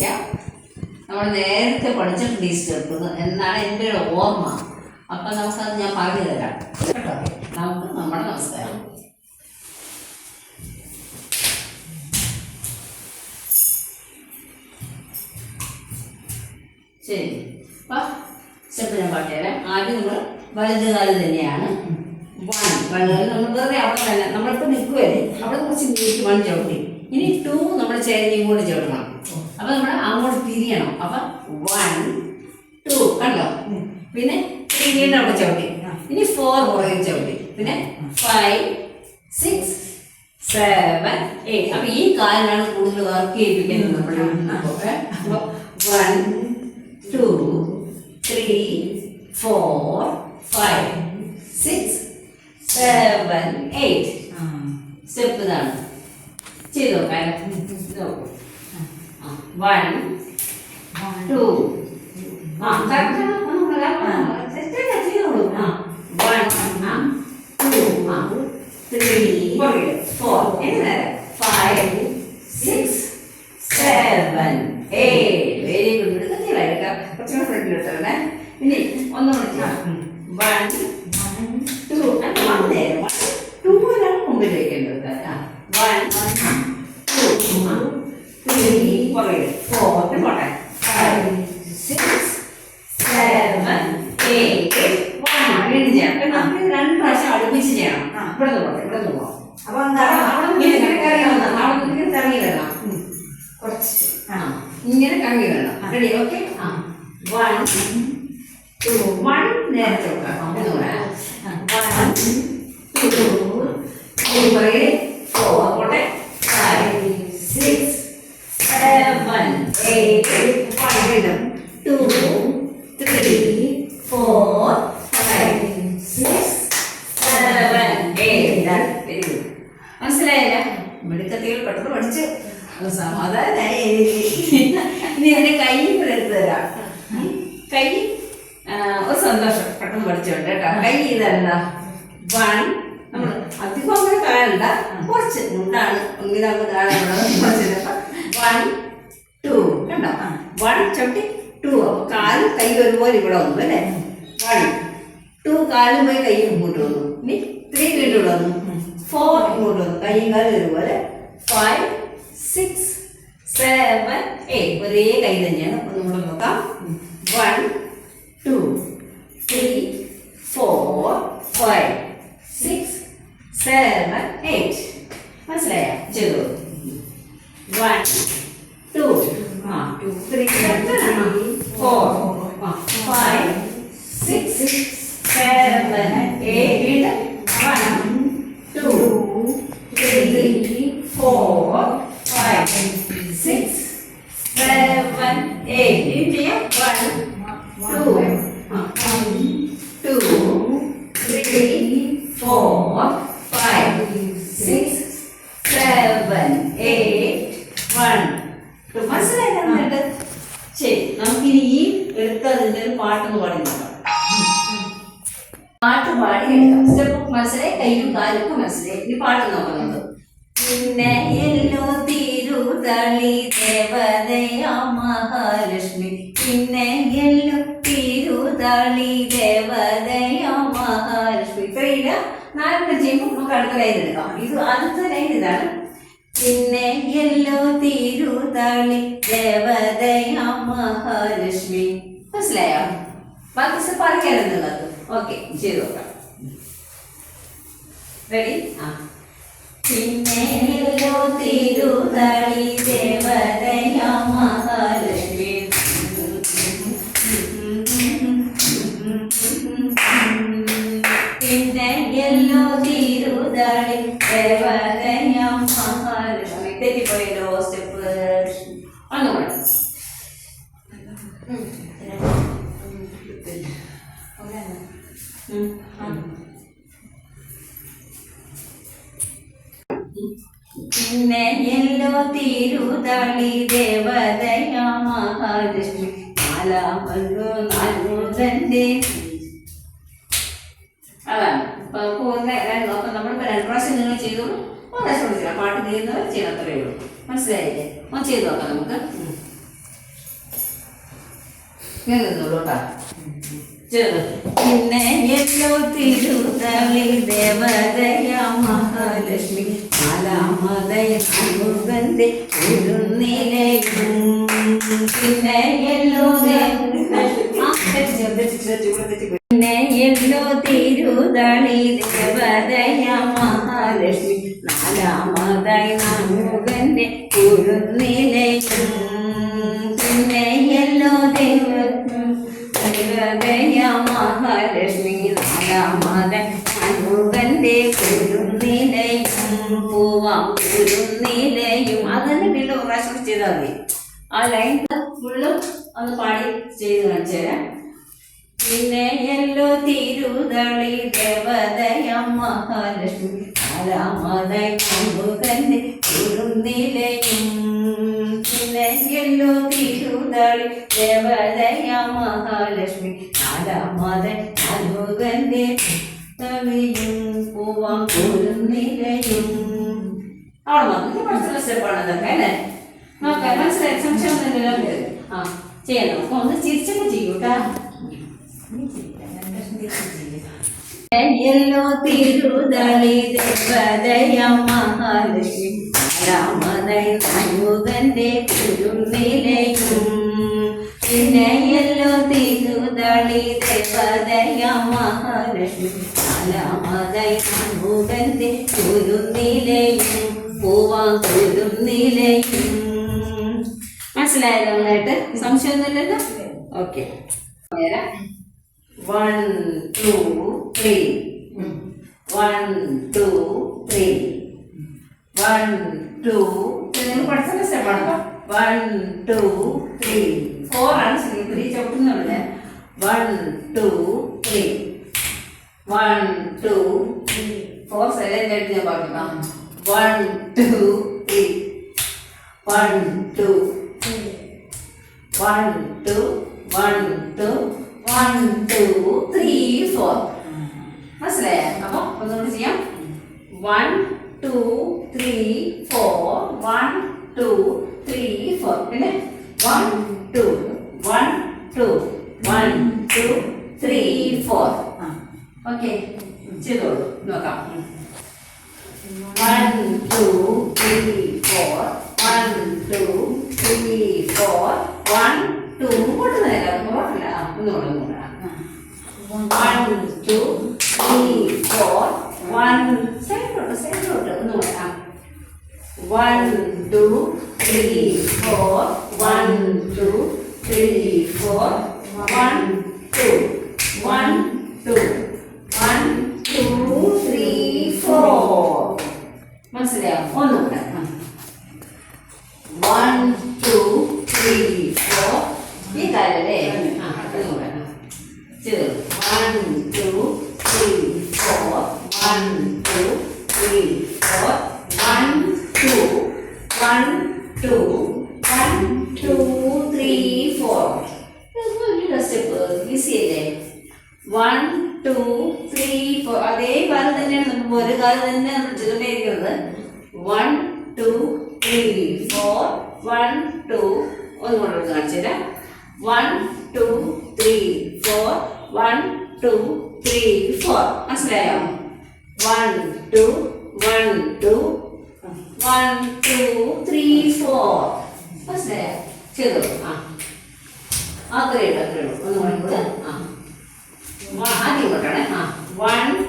പഠിക്കാം നമ്മൾ നേരത്തെ പഠിച്ചിട്ടുണ്ട് ഈ സ്റ്റെപ്പ് എന്നാണ് എന്റെ ഒരു ഓർമ്മ. അപ്പം നമുക്കത് ഞാൻ പറഞ്ഞു തരാം. കേട്ടോ? നമുക്ക് നമ്മുടെ നമസ്കാരം. ശരി. അപ്പം സ്റ്റെപ്പ് ഞാൻ പറഞ്ഞുതരാം ആദ്യം നമ്മൾ വലതുകാൽ തന്നെയാണ്. വൺ വലതുകാൽ നമ്മൾ വെറുതെ അവിടെ തന്നെ. നമ്മളിപ്പോൾ നിൽക്കുവല്ലേ? അവിടെ കുറച്ച് നീട്ടി വൺ ചവിട്ടി ഇനി ടു നമ്മൾ ചേരിയും കൂടി ചവിട്ടണം അപ്പം നമ്മൾ അങ്ങോട്ട് തിരിയണം അപ്പൊ വൺ ടു കണ്ടോ? പിന്നെ ത്രീ അവിടെ ചവിട്ടി. ഇനി ഫോർ പുറകിൽ ചവിട്ടി. പിന്നെ ഫൈവ് സിക്സ് സെവൻ എയ്റ്റ് അപ്പൊ ഈ കാലിനാണ് കൂടുതൽ വർക്ക് ചെയ്യിപ്പിക്കുന്നത് നമ്മൾ one two three four five six seven eight step ഇതാണ്. ചെയ്ത് നോക്കാം നോക്കൂ. വൺ ടു ആ കറക്റ്റ് ചെയ്തോളൂ ആ. വൺ ടു ത്രീ ഫോർ എങ്ങനെ five six seven eight very good എടുക്കാം കുറച്ചുകൂടെ ഫ്രണ്ടിൽ എടുത്തേ ഇനി ഒന്നും ചെയ്യാം വൺ ടു വൺ നേരം. ടൂവിനാണ് മുമ്പിൽ വെക്കേണ്ടത്. വൺ വരണം റെഡി ഓക്കെ ആ വൺ ടു വൺ നേരത്തെ വെക്കാം ഒന്നുകൂടെ വൺ ടു ത്രീ ഫോർ പോട്ടെ five six seven eight five two three four five മനസ്സിലായില്ല? മെഡിക്കത്തികൾ പെട്ടെന്ന് പഠിച്ച് അത് സമാധാനായി ഇനി എന്റെ കൈ കൂടെ എടുത്തു തരാം. കൈ ഒരു സന്തോഷം. പെട്ടെന്ന് പഠിച്ചോണ്ട് കേട്ടോ. കൈ ഇതെന്താ? വൺ. നമ്മൾ അധികം അങ്ങനെ കാണണ്ട കുറച്ച് ഉണ്ടാണ് ഇങ്ങനെ അങ്ങ് വൺ ടു. കണ്ടോ? വൺ ചവിട്ടി ടു. അപ്പൊ കാലും കൈ ഒരുപോലെ ഇവിടെ വന്നു അല്ലേ? വൺ ടു കാലും പോയി കൈ ഇങ്ങോട്ട് വന്നു. ഇനി ത്രീ വീണ്ടും ഇവിടെ വന്നു ഫോർ ഇങ്ങോട്ട് വന്നു. കൈയും കാലും ഒരുപോലെ. ഫൈവ് സിക്സ് സെവൻ എയ്റ്റ് ഒരേ കൈ തന്നെയാണ്. അപ്പൊ നമ്മൾ നോക്കാം. One two three four five six seven eight മനസ്സിലായോ? ചെയ്തു വൺ ടു ആ three four five six seven പാട്ട് പാടി എടുക്കാം സ്റ്റെപ്പ് മനസ്സിലായി കയ്യും കാലും മനസ്സിലായി ഇനി പാട്ട് നോക്കുന്നത് പിന്നെ എല്ലോ തിരുതളി ദേവതയ മഹാലക്ഷ്മി പിന്നെ എല്ലോ തിരുതളി ദേവതയ മഹാലക്ഷ്മി ഇത്രയില്ല നാലെണ്ണം ചെയ്യുമ്പോൾ നമുക്ക് അടുത്ത ലൈൻ എടുക്കാം. ഇത് അടുത്ത ലൈൻ ഇതാണ്. പിന്നെ എല്ലോ തിരുതളി ദേവതയ മഹാലക്ഷ്മി മനസ്സിലായോ? ബാക്കി നിങ്ങൾക്ക് ഓക്കെ ചെയ്തു നോക്കാം. റെഡി ആ. പിന്നെ എല്ലോ തിരുതളി ദേവതയ മഹാലക്ഷ്മി തെറ്റിപ്പോയല്ലോ സ്റ്റെപ്പ് ഒന്നുകൂടെ ഉം. ഉം. പിന്നെ എല്ലോ തിരുതളി ദേവതയ മഹാലക്ഷ്മി നാലാമല്ലോ നാനൂതന്റെ അതാണ് ഒന്ന് നോക്കാം നമ്മളിപ്പോ രണ്ട് പ്രാവശ്യം നിങ്ങൾ ചെയ്തോളൂ ഒരു ശ്രമിച്ചില്ല പാട്ട് ചെയ്യുന്നവർ ചെയ്യണത്രേ ഉള്ളൂ. മനസ്സിലായില്ലേ? ഒന്ന് ചെയ്ത് നോക്കാം നമുക്ക്. ഇങ്ങനെ പിന്നെ എല്ലോ തിരുതളി ദേവതയ മഹാലക്ഷ്മി. നാലാമതയ ഒരു നിലയും പിന്നെ യെല്ലോ പിന്നെ എല്ലോ തിരുതളി കുരുന്നിലയും അതന്നെ വീണ്ടും ഒരു പ്രാവശ്യം ചെയ്താൽ മതി. ആ ലൈൻ ഫുള്ളും ഒന്ന് പാടി ചെയ്ത് കാണിച്ചു തരാം. പിന്നെ എല്ലോ തിരുതളി ദേവതയ മഹാലക്ഷ്മി. കുരുന്നിലയും പിന്നെ എല്ലോ തിരുതളി ദേവതയ മഹാലക്ഷ്മി. മതി പഠിച്ചുള്ള സ്റ്റെപ്പാണ് അതൊക്കെ അല്ലേ? നോക്കാം മനസ്സിലായി സംശയം ഒന്നുമില്ലല്ലോ ആ ചെയ്യാം നമുക്ക് ഒന്ന് ചിരിച്ചൊക്കെ ചെയ്യൂട്ടാ. തിരുതളി ദേവതയ മഹാലക്ഷ്മി രാമതൈ നയുഗന്റെ കുരുന്നിലയും പിന്നെ എല്ലോ തിരുതളി ദേവതയ മഹാലക്ഷ്മി രാമതൈ നയുഗന്റെ കുരുന്നിലയും നിലയും മനസ്സിലായല്ലോ നന്നായിട്ട്? സംശയമൊന്നുമില്ലല്ലോ okay. One two three one two three one two നിങ്ങൾ പഠിച്ച സ്റ്റെപ്പാണ് വൺ ടു ത്രീ ഫോർ ആണ് ശ്രീപുരി ചവിട്ടുന്നുള്ളത് one two three one two three four silent ആയിട്ട് ഞാൻ പറഞ്ഞു one two three one two one two one two one two three four മനസ്സിലായ? അപ്പൊ ഒന്നുകൂടി ചെയ്യാം. One two three four one two three four പിന്നെ? One two one two one two three four okay ചെയ്തോളൂ. നോക്കാം. One two three four one two three four one two ഇങ്ങോട്ട് നേരം ആ, ഒന്നുകൂടെ ഒന്നുകൂടെ one two three four one സൈഡിലോട്ട് സൈഡിലോട്ട് ഒന്നുകൂടെ ആ one two three four one two three four one two one two മനസ്സിലായോ? ഒന്നുകൂടെ. വൺ ടു ത്രീ ഫോർ ഈ കാലല്ലേ ആ ഒന്നുകൂടെ ചെയ്തു one two three four one two three four one two one two one two three four step easy അല്ലേ one two three four അതേ കാലം തന്നെയാണ് നമ്മൾ ഒരു കാലം തന്നെ നമ്മൾ ചെയ്തുകൊണ്ടേയിരിക്കുന്നത് one two three four one two ഒന്ന് കാണിച്ചു തരാം. One two three four one two three four മനസ്സിലായോ? One two one two one two three four മനസ്സിലായോ? ചെയ്തു. ആ. അത്രയേ ഉള്ളൂ. അത്രയേ ഒന്ന് മണിക്കൂർ ആ. ആദ്യം കൊട്ടണേ ആ. One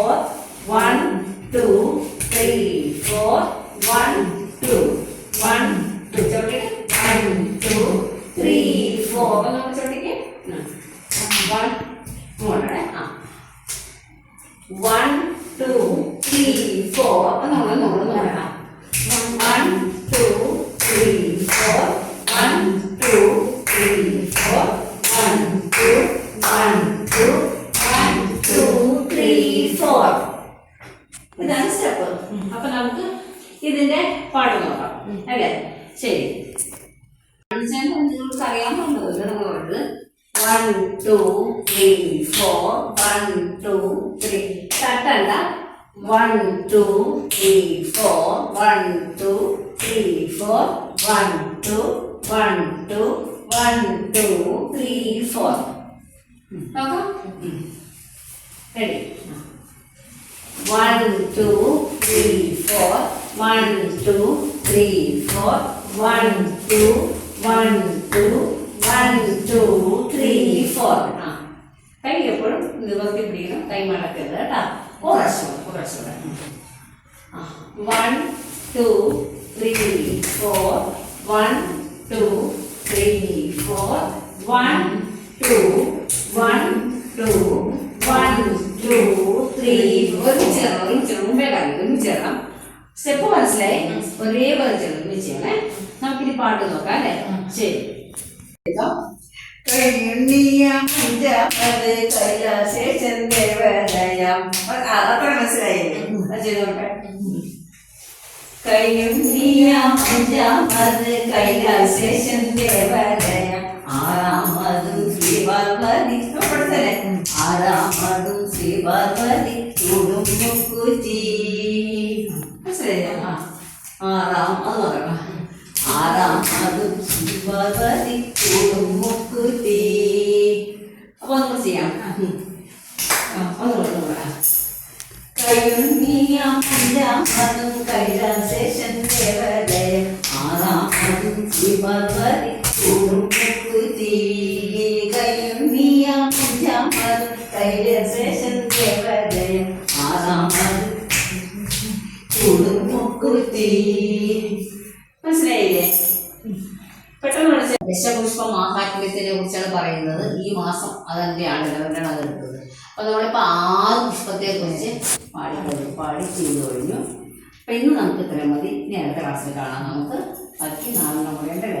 four one two three four one two one two ചോട്ടിക്ക് one two three four നമ്മൾ ചോട്ടിക്ക് വൺ ഇങ്ങോട്ടാണ് ആ. വൺ ടു ത്രീ ഫോർ നമ്മൾ നമ്മൾ നോക്കണം one two three four one two three four one two one two one two three four ഇതാണ് step അപ്പൊ നമുക്ക് ഇതിന്റെ പാട്ട് നോക്കാം അല്ലേ ശരി നിങ്ങൾക്ക് അറിയാമല്ലോ നിങ്ങളോട് one two three four one two three തട്ടണ്ട one two three four one two three four one two one two one two three four ready one two three four one two three four one two one two one two three four ആ. കൈ എപ്പോഴും നിവർത്തി പിടിക്കണം. കൈ മടക്കരുത് കേട്ടോ. കുറച്ചുകൂടെ കുറച്ചുകൂടെ one two three four one two three four one two one two one two three ഒരുമിച്ച് ചേരണം ഒരുമിച്ച് ചേരണം മുമ്പേ കാര്യം ഒരുമിച്ച് ചേരണം സ്റ്റെപ്പ് മനസ്സിലായി ഒരേപോലെ ചേർന്ന് ഒരുമിച്ച് ചെയ്യണേ. നമുക്കിനി പാട്ട് നോക്കാം അല്ലേ? ശരി. കൈയുണ്ണിയമഞ്ചാമത് കൈലാസേശൻ ദേവദയം അത്ര മനസ്സിലായില്ലേ അത് ചെയ്ത് നോക്കട്ടെ. കൈയുണ്ണിയമഞ്ചാമത് കൈലാസേശൻ ദേവദയം ആറാമതും ശ്രീപാർവതി. പഠിച്ചല്ലേ ആറാമതും ശ്രീപാർവതി. ചൂടും മുക്കുറ്റി മനസ്സിലായില്ലേ? ആറാം അത് നോക്കാം ആറാം അതും ശിവപതി കുടുംബക്കുത്തി അപ്പൊ നമ്മൾ ചെയ്യാം. ഉം. ആ, ഒന്നുകൂടെ, ഒന്നുകൂടെ. കൈയുണ്ണിയാം അഞ്ചാം അതും കൈലാസേഷൻ ദേവതയം ആറാം അതും ശിവപതി കുടുംബക്കുത്തി കൈയുണ്ണിയാം അഞ്ചാം അതും കൈലാസേഷൻ മനസ്സിലായില്ലേ? പെട്ടെന്ന് മനസ്സിലായി. ദശപുഷ്പ മാഹാത്മ്യത്തിനെ കുറിച്ചാണ് പറയുന്നത്. ഈ മാസം അതെന്റെ അതുകൊണ്ടാണ് അത് എടുത്തത് അപ്പൊ നമ്മളിപ്പോ ആറ് പുഷ്പത്തെ കുറിച്ച് പാടി പാടി ചെയ്തു കഴിഞ്ഞു. അപ്പൊ ഇന്ന് നമുക്ക് ഇത്രയും മതി. ഇനി അടുത്ത ക്ലാസ്സിൽ കാണാം. നമുക്ക് ബാക്കി നാളെ നമ്മുടെ